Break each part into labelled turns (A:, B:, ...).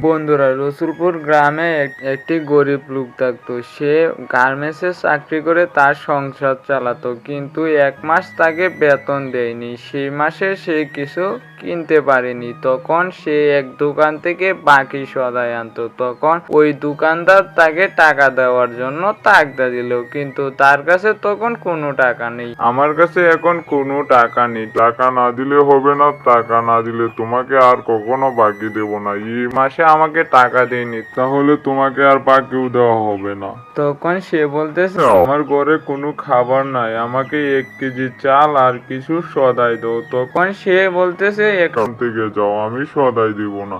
A: বন্ধুরা, রসুলপুর গ্রামে এক- একটি গরিব লোক থাকতো। সে গার্মেন্টসে চাকরি করে তার সংসার চালাতো, কিন্তু এক মাস তাকে বেতন দেয়নি। সেই মাসে সে কিছু কিনতে পারেনি। তখন সে এক দোকান থেকে বাকি সদাই আনতো। তখন ওই দোকানদার তাকে টাকা দেওয়ার জন্য তাগদা দিল কিন্তু তার কাছে তখন কোনো টাকা নেই।
B: আমার কাছে এখন কোনো টাকা নেই। টাকা না দিলে হবে না টাকা না দিলে তোমাকে আর কখনো বাকি দেব না। এই মাসে আমাকে টাকা দেয়নি তাহলে তোমাকে আর বাকিও দেওয়া হবে না।
A: তখন সে বলতেছে
B: আমার ঘরে কোনো খাবার নাই আমাকে এক কেজি চাল আর কিছু সদাই দাও। তখন
A: সে বলতেছে
B: থেকে যাও আমি সদাই দিব না।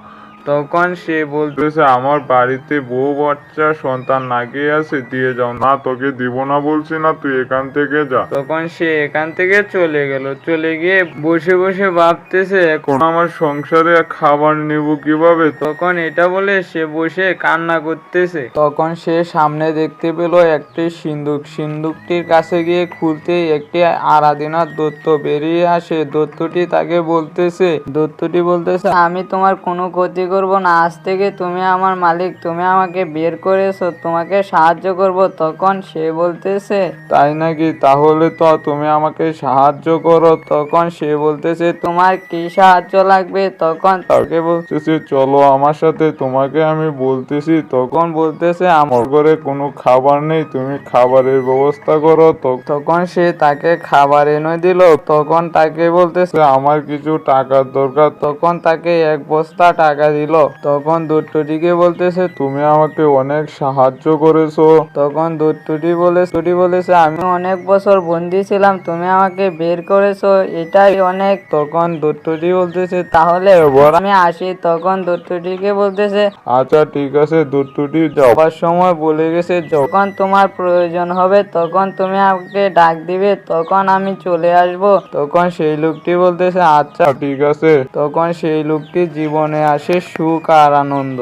A: তখন সে বলতে
B: বলতেছে, আমার বাড়িতে বউ বাচ্চা সন্তান নাকি আছে, দিয়ে যাও। না, তোকে দিব না বলছি না, তুই এখান থেকে যা।
A: তখন সে এখান থেকে চলে গেল। চলে গিয়ে বসে বসে ভাবতেছে,
B: এখন আমার সংসারে খাবার নেব কীভাবে?
A: তখন এটা বলে সে বসে কান্না করতেছে। তখন সে সামনে দেখতে পেল একটি সিন্দুক। সিন্দুকটির কাছে গিয়ে খুলতে একটি আরাধনার দত্ত বেরিয়ে আসে। দত্তটি তাকে বলতেছে, দত্তটি বলতেছে, আমি তোমার কোনো ক্ষতি করব না। আজ থেকে তুমি আমার মালিক তুমি আমাকে বের করেছ তোমাকে সাহায্য করব তখন সে বলতেছে
B: তাই নাকি? তাহলে তো তুমি আমাকে সাহায্য করো
A: তখন সে বলতেছে তোমার কি সাহায্য লাগবে? তখন
B: তাকে বলতেছে চলো আমার সাথে তোমাকে আমি বলতেছি। তখন বলতেছে আমার ঘরে কোনো খাবার নেই তুমি খাবারের ব্যবস্থা করো।
A: তখন সে তাকে খাবার এনে দিল। তখন তাকে বলতেছে
B: আমার কিছু টাকার দরকার।
A: তখন তাকে এক বস্তা টাকা দিল। তখন দত্তটিকে বলতেছে,
B: তুমি আমাকে অনেক সাহায্য করেছ।
A: তখন দত্তটি বলে দত্তটি বলেছে, আমি অনেক বছর বন্দি ছিলাম, তুমি আমাকে বের করেছ, এটাই অনেক। তখন দত্তটি বলতেছে, তাহলে আমি আসি। তখন দত্তটিকে বলতেছে
B: আচ্ছা ঠিক আছে দুটুটি যাও।
A: যাওয়ার সময় বলে গেছে, যখন তোমার প্রয়োজন হবে, তখন তুমি আমাকে ডাক দিবে, তখন আমি চলে আসব। তখন সেই লোকটি বলতেছে আচ্ছা
B: ঠিক আছে।
A: তখন সেই লোকটি জীবনে আসে সুখ আর আনন্দ।